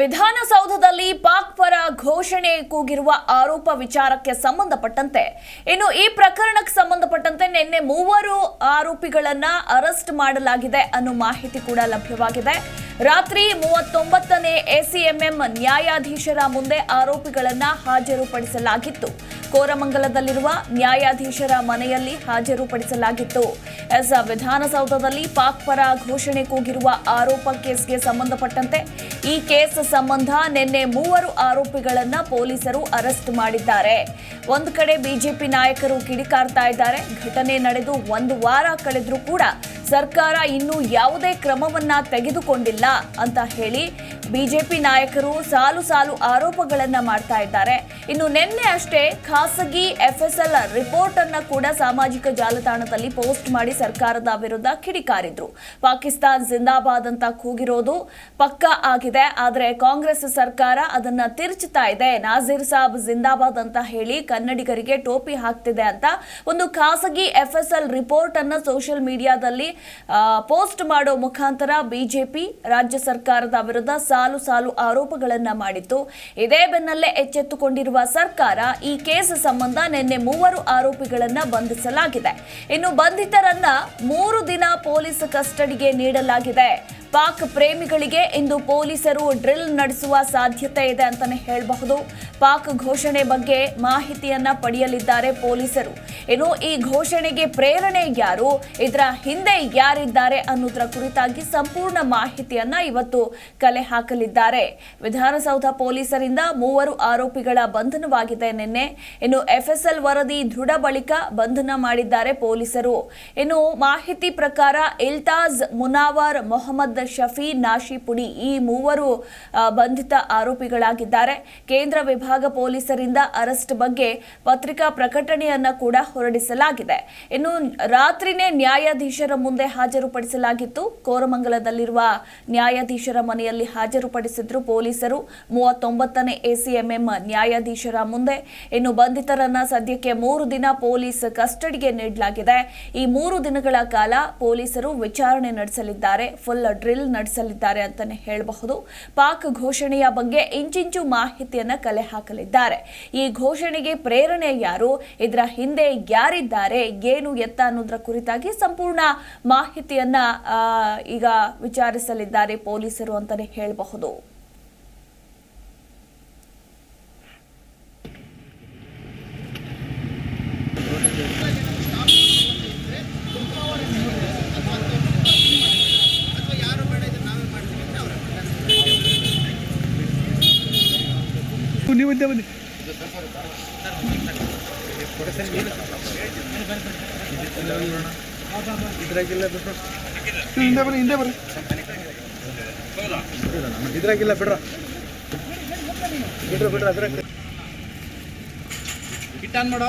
ವಿಧಾನಸೌಧದಲ್ಲಿ ಪಾಕ್ ಪರ ಘೋಷಣೆ ಕೂಗಿರುವ ಆರೋಪ ವಿಚಾರಕ್ಕೆ ಸಂಬಂಧಪಟ್ಟಂತೆ, ಇನ್ನು ಈ ಪ್ರಕರಣಕ್ಕೆ ಸಂಬಂಧಪಟ್ಟಂತೆ ನಿನ್ನೆ ಮೂವರು ಆರೋಪಿಗಳನ್ನ ಅರೆಸ್ಟ್ ಮಾಡಲಾಗಿದೆ ಅನ್ನೋ ಮಾಹಿತಿ ಕೂಡ ಲಭ್ಯವಾಗಿದೆ. ರಾತ್ರಿ ಮೂವತ್ತೊಂಬತ್ತನೇ ಎಸಿಎಂಎಂ ನ್ಯಾಯಾಧೀಶರ ಮುಂದೆ ಆರೋಪಿಗಳನ್ನ ಹಾಜರುಪಡಿಸಲಾಗಿತ್ತು. ಕೋರಮಂಗಲದಲ್ಲಿರುವ ನ್ಯಾಯಾಧೀಶರ ಮನೆಯಲ್ಲಿ ಹಾಜರುಪಡಿಸಲಾಗಿತ್ತು. ಎಸ್ ವಿಧಾನಸೌಧದಲ್ಲಿ ಪಾಕ್ ಪರ ಘೋಷಣೆ ಕೂಗಿರುವ ಆರೋಪ ಕೇಸ್ಗೆ ಸಂಬಂಧಪಟ್ಟಂತೆ ಈ ಕೇಸ್ ಸಂಬಂಧ ನಿನ್ನೆ ಮೂವರು ಆರೋಪಿಗಳನ್ನು ಪೊಲೀಸರು ಅರೆಸ್ಟ್ ಮಾಡಿದ್ದಾರೆ. ಒಂದು ಕಡೆ ಬಿಜೆಪಿ ನಾಯಕರು ಕಿಡಿಕಾರ್ತಾ ಇದ್ದಾರೆ. ಘಟನೆ ನಡೆದು ಒಂದು ವಾರ ಕಳೆದರೂ ಕೂಡ ಸರ್ಕಾರ ಇನ್ನೂ ಯಾವುದೇ ಕ್ರಮವನ್ನ ತೆಗೆದುಕೊಂಡಿಲ್ಲ ಅಂತ ಹೇಳಿ ಬಿಜೆಪಿ ನಾಯಕರು ಸಾಲು ಸಾಲು ಆರೋಪಗಳನ್ನ ಮಾಡ್ತಾ ಇದ್ದಾರೆ. ಇನ್ನು ನಿನ್ನೆ ಅಷ್ಟೇ ಖಾಸಗಿ ಎಫ್ಎಸ್ಎಲ್ ರಿಪೋರ್ಟ್ ಅನ್ನ ಕೂಡ ಸಾಮಾಜಿಕ ಜಾಲತಾಣದಲ್ಲಿ ಪೋಸ್ಟ್ ಮಾಡಿ ಸರ್ಕಾರದ ವಿರುದ್ಧ ಕಿಡಿಕಾರಿದ್ರು. ಪಾಕಿಸ್ತಾನ್ ಜಿಂದಾಬಾದ್ ಅಂತ ಕೂಗಿರೋದು ಪಕ್ಕಾ ಆಗಿದೆ. ಆದರೆ ಕಾಂಗ್ರೆಸ್ ಸರ್ಕಾರ ಅದನ್ನ ತಿರುಚುತ್ತಾ ಇದೆ. ನಾಜೀರ್ ಸಾಬ್ ಜಿಂದಾಬಾದ್ ಅಂತ ಹೇಳಿ ಕನ್ನಡಿಗರಿಗೆ ಟೋಪಿ ಹಾಕ್ತಿದೆ ಅಂತ ಒಂದು ಖಾಸಗಿ ಎಫ್ಎಸ್ಎಲ್ ರಿಪೋರ್ಟ್ ಅನ್ನ ಸೋಷಿಯಲ್ ಮೀಡಿಯಾದಲ್ಲಿ ಪೋಸ್ಟ್ ಮಾಡೋ ಮುಖಾಂತರ ಬಿಜೆಪಿ ರಾಜ್ಯ ಸರ್ಕಾರದ ವಿರುದ್ಧ ಸಾಲು ಸಾಲು ಆರೋಪಗಳನ್ನ ಮಾಡಿತ್ತು. ಇದೇ ಬೆನ್ನಲ್ಲೇ ಎಚ್ಚೆತ್ತುಕೊಂಡಿರುವ ಸರ್ಕಾರ ಈ ಕೇಸ್ ಸಂಬಂಧ ನಿನ್ನೆ ಮೂವರು ಆರೋಪಿಗಳನ್ನ ಬಂಧಿಸಲಾಗಿದೆ. ಇನ್ನು ಬಂಧಿತರನ್ನ ಮೂರು ದಿನ ಪೊಲೀಸ್ ಕಸ್ಟಡಿಗೆ ನೀಡಲಾಗಿದೆ. ಪಾಕ್ ಪ್ರೇಮಿಗಳಿಗೆ ಇಂದು ಪೊಲೀಸರು ಡ್ರಿಲ್ ನಡೆಸುವ ಸಾಧ್ಯತೆ ಇದೆ ಅಂತಾನೆ ಹೇಳಬಹುದು. ಪಾಕ್ ಘೋಷಣೆ ಬಗ್ಗೆ ಮಾಹಿತಿಯನ್ನ ಪಡೆಯಲಿದ್ದಾರೆ ಪೊಲೀಸರು. ಇನ್ನು ಈ ಘೋಷಣೆಗೆ ಪ್ರೇರಣೆ ಯಾರು, ಇದರ ಹಿಂದೆ ಯಾರಿದ್ದಾರೆ ಅನ್ನೋದರ ಕುರಿತಾಗಿ ಸಂಪೂರ್ಣ ಮಾಹಿತಿಯನ್ನ ಇವತ್ತು ಕಲೆ ಹಾಕಲಿದ್ದಾರೆ. ವಿಧಾನಸೌಧ ಪೊಲೀಸರಿಂದ ಮೂವರು ಆರೋಪಿಗಳ ಬಂಧನವಾಗಿದೆ ನಿನ್ನೆ. ಇನ್ನು ಎಫ್ಎಸ್ಎಲ್ ವರದಿ ದೃಢ ಬಳಿಕ ಬಂಧನ ಮಾಡಿದ್ದಾರೆ ಪೊಲೀಸರು. ಇನ್ನು ಮಾಹಿತಿ ಪ್ರಕಾರ ಇಲ್ತಾಜ್ ಮುನಾವರ್, ಮೊಹಮ್ಮದ್ ಶಫಿ ನಾಶಿಪುಡಿ ಈ ಮೂವರು ಬಂಧಿತ ಆರೋಪಿಗಳಾಗಿದ್ದಾರೆ. ಕೇಂದ್ರ ವಿಭಾಗ ಪೊಲೀಸರಿಂದ ಅರೆಸ್ಟ್ ಬಗ್ಗೆ ಪತ್ರಿಕಾ ಪ್ರಕಟಣೆಯನ್ನ ಕೂಡ ಹೊರಡಿಸಲಾಗಿದೆ. ಇನ್ನು ರಾತ್ರಿನೇ ನ್ಯಾಯಾಧೀಶರ ಮುಂದೆ ಹಾಜರುಪಡಿಸಲಾಗಿತ್ತು. ಕೋರಮಂಗಲದಲ್ಲಿರುವ ನ್ಯಾಯಾಧೀಶರ ಮನೆಯಲ್ಲಿ ಹಾಜರುಪಡಿಸಿದ್ರು ಪೊಲೀಸರು. ಮೂವತ್ತೊಂಬತ್ತನೇ ಎಸಿಎಂಎಂ ನ್ಯಾಯಾಧೀಶರ ಮುಂದೆ. ಇನ್ನು ಬಂಧಿತರನ್ನ ಸದ್ಯಕ್ಕೆ ಮೂರು ದಿನ ಪೊಲೀಸ್ ಕಸ್ಟಡಿಗೆ ನೀಡಲಾಗಿದೆ. ಈ ಮೂರು ದಿನಗಳ ಕಾಲ ಪೊಲೀಸರು ವಿಚಾರಣೆ ನಡೆಸಲಿದ್ದಾರೆ. ಫುಲ್ ಡ್ರಿಲ್ ನಡೆಸಲಿದ್ದಾರೆ ಅಂತಾನೆ ಹೇಳಬಹುದು. ಪಾಕ್ ಘೋಷಣೆಯ ಬಗ್ಗೆ ಇಂಚಿಂಚು ಮಾಹಿತಿಯನ್ನ ಕಲೆ ಹಾಕಲಿದ್ದಾರೆ. ಈ ಘೋಷಣೆಗೆ ಪ್ರೇರಣೆ ಯಾರು? ಇದರ ಹಿಂದೆ ಯಾರಿದ್ದಾರೆ ಏನು ಎತ್ತ ಅನ್ನೋದರ ಕುರಿತಾಗಿ ಸಂಪೂರ್ಣ ಮಾಹಿತಿಯನ್ನ ಈಗ ವಿಚಾರಿಸಲಿದ್ದಾರೆ ಪೊಲೀಸರು ಅಂತಾನೆ ಹೇಳಬಹುದು. ನೀವು ಬನ್ನಿ ನೀವು ಹಿಂದೆ ಹಿಂದೆ ಇದ್ರಾಗಿಲ್ಲ ಬಿಡ್ರ. ಬಿಡ್ರ ಬಿಡ್ರ ಅದ್ರಾಗ. ಕಿಟ್ಟಾನ್ ಮಾಡೋ.